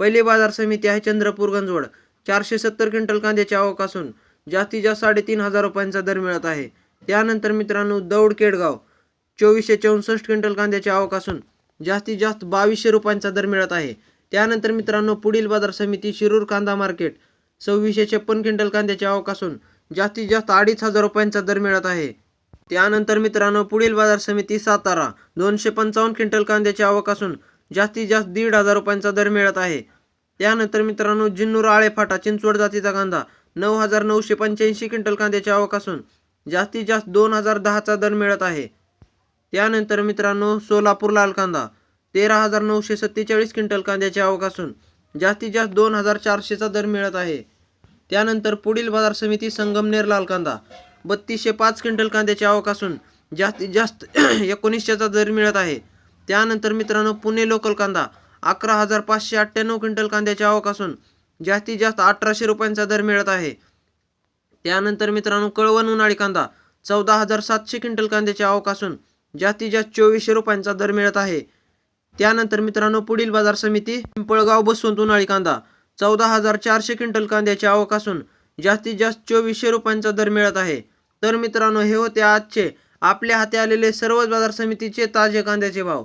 पहिली बाजार समिती आहे चंद्रपूर गंजवड. चारशे सत्तर क्विंटल कांद्याची आवक असून जास्तीत जास्त साडेतीन हजार रुपयांचा दर मिळत आहे. त्यानंतर मित्रांनो दौड केडगाव. चोवीसशे चौसष्ट क्विंटल कांद्याची आवक असून जास्तीत जास्त बावीसशे रुपयांचा दर मिळत आहे. त्यानंतर मित्रांनो पुढील बाजार समिती शिरूर कांदा मार्केट. सव्वीसशे छप्पन क्विंटल कांद्याची आवक असून जास्तीत जास्त अडीच हजार रुपयांचा दर मिळत आहे. त्यानंतर मित्रांनो पुढील बाजार समिती सातारा. दोनशे पंचावन्न क्विंटल कांद्याची आवक असून जास्तीत जास्त दीड हजार रुपयांचा दर मिळत आहे. त्यानंतर मित्रांनो जिन्नूर आळेफाटा चिंचवड जातीचा कांदा नऊ हजार नऊशे पंच्याऐंशी क्विंटल कांद्याची आवक असून जास्तीत जास्त दोन हजार दहाचा दर मिळत आहे. त्यानंतर मित्रांनो सोलापूर लाल कांदा तेरा हजार नऊशे सत्तेचाळीस क्विंटल कांद्याची आवक असून जास्तीत जास्त दोन हजार चारशेचा दर मिळत आहे. त्यानंतर पुढील बाजार समिती संगमनेर लाल कांदा बत्तीसशे पाच क्विंटल कांद्याची आवक असून जास्तीत जास्त एकोणीसशेचा दर मिळत आहे. त्यानंतर मित्रांनो पुणे लोकल कांदा अकरा हजार पाचशे अठ्ठ्याण्णव क्विंटल कांद्याची आवक असून जास्तीत जास्त अठराशे रुपयांचा दर मिळत आहे. त्यानंतर मित्रांनो कळवण उन्हाळी कांदा चौदा हजार सातशे क्विंटल कांद्याची आवक असून जास्तीत जास्त चोवीसशे रुपयांचा दर मिळत आहे. त्यानंतर मित्रांनो पुढील बाजार समिती पिंपळगाव बसवंत उन्हाळी कांदा चौदा हजार चारशे क्विंटल कांद्याची आवक असून जास्तीत जास्त चोवीसशे रुपयांचा दर मिळत आहे. तर मित्रांनो हे होते आजचे आपल्या हाती आलेले सर्वच बाजार समितीचे ताजे कांद्याचे भाव.